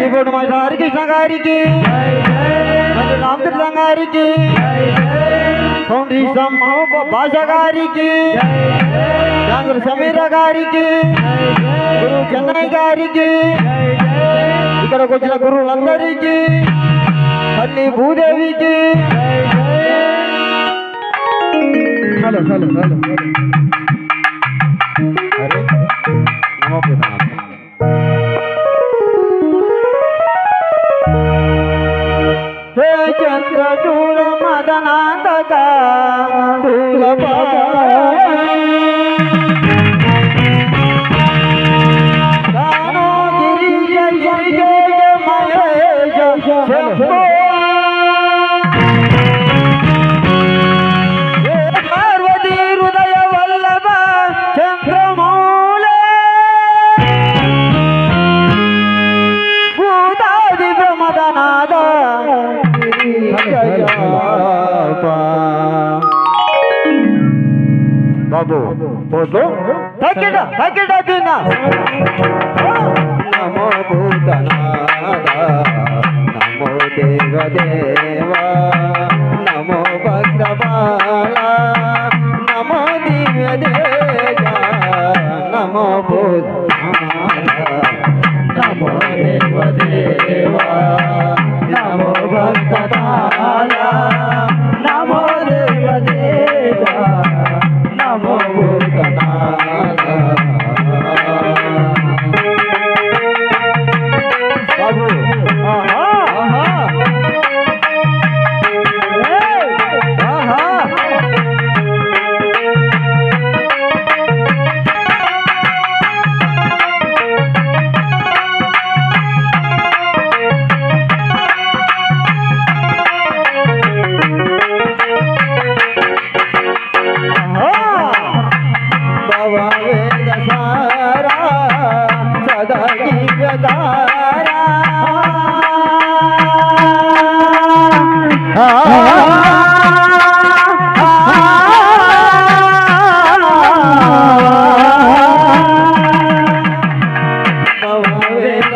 జీవుడు మా హరికృష్ణ గారికి మరి రామచంద్ర గారికి ఫౌండేషన్ భాష గారికి చంద్ర సమీర గారికి గురు చెన్నై గారికి ఇక్కడికి వచ్చిన గురువులందరికీ తల్లి భూదేవికి హలో హలో హలో மதனாதகா বাবু বসো প্যাকেটা প্যাকেটা দিন না। নমো ভূতনাদা নমো দেব দেবা নমো ভদ্রবালা নমো দিব্য দেবা নমো ভূতনাদা নমো দেব দেবা భక్త నమో ಸಾರಾ ಸದಾ ದಿವ್ಯದಾರಾ ಭವ ವೇದ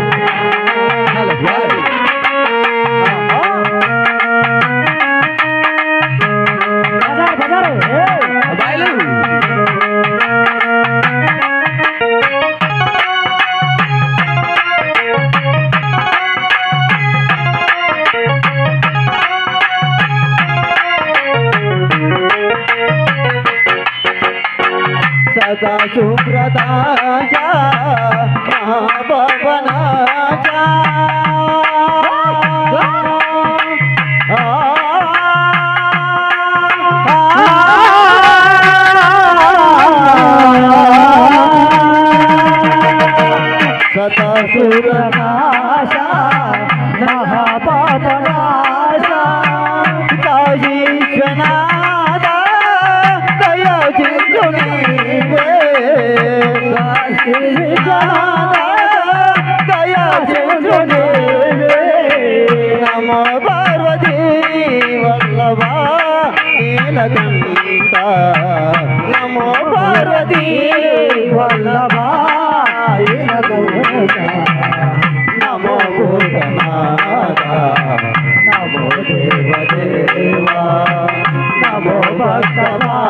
माता सुप्रताच्या महाभवनाच्या. सता सुरनाशा महाभवनाशा काजीश्वना నమో పార్వతీ వల్లభ నీలకంఠ నమో పార్వతీ వల్లభ నమో భూతనాథ నమో దేవ నమో భక్తమా